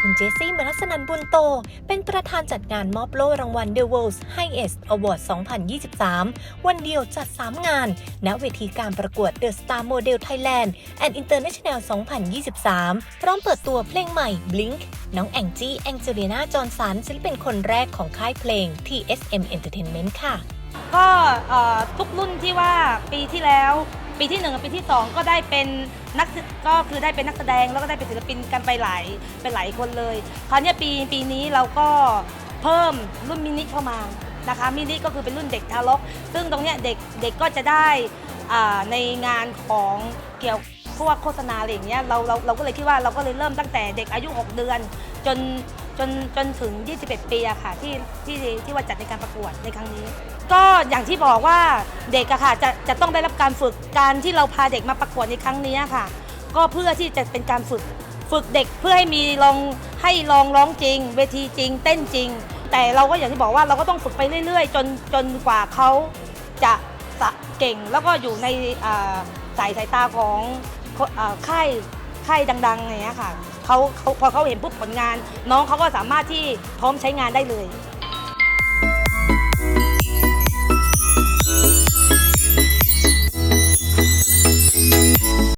คุณเจสซี่มนัสนันบุญโต เป็นประธานจัดงานมอบโล่รางวัล The World's Highest Award 2023 วันเดียวจัด 3 งาน ณ เวทีการประกวด The Star Model Thailand and International 2023 พร้อมเปิดตัวเพลงใหม่ Blink น้องแองจี้แองเจลิน่าจอห์นสันศิลปินคนแรกของค่ายเพลง TSM Entertainment ค่ะ ก็เอ่อทุกรุ่นที่ว่าปีที่แล้ว ปีที่หนึ่งกับปีที่สองก็ได้เป็นนักก็คือได้เป็นนักแสดงแล้วก็ได้เป็นศิลปินกันไปหลายเป็นหลายคนเลยคราวนี้ปีปีนี้เราก็เพิ่มรุ่นมินิเข้ามานะคะมินิก็คือเป็นรุ่นเด็กทารก ซึ่งตรงนี้เด็กเด็กก็จะได้ในงานของเกี่ยวพวกโฆษณาอะไรอย่างเงี้ยเราเราเราก็เลยคิดว่าเราก็เลยเริ่มตั้งแต่เด็กอายุ 6 เดือน จน จนจนถึง 21 ปีอะค่ะที่ที่ที่ว่าจัดในการประกวดในครั้งนี้ ก็อย่างที่บอกว่าเด็กอะค่ะจะจะต้องได้รับการฝึกการที่เราพาเด็กมาประกวดในครั้งนี้ค่ะ ก็เพื่อที่จะเป็นการฝึกฝึกเด็กเพื่อให้มีลองให้ลองร้องจริง เวทีจริง เต้นจริง แต่เราก็อย่างที่บอกว่าเราก็ต้องฝึกไปเรื่อย ๆ จนจนกว่าเขาจะเก่งแล้วก็อยู่ในสายสายตาของอค่าย ค่ายดังๆอย่างเงี้ยค่ะเขาเขาพอเขาเห็นปุ๊บผลงาน น้องเขาก็สามารถที่พร้อมใช้งานได้เลย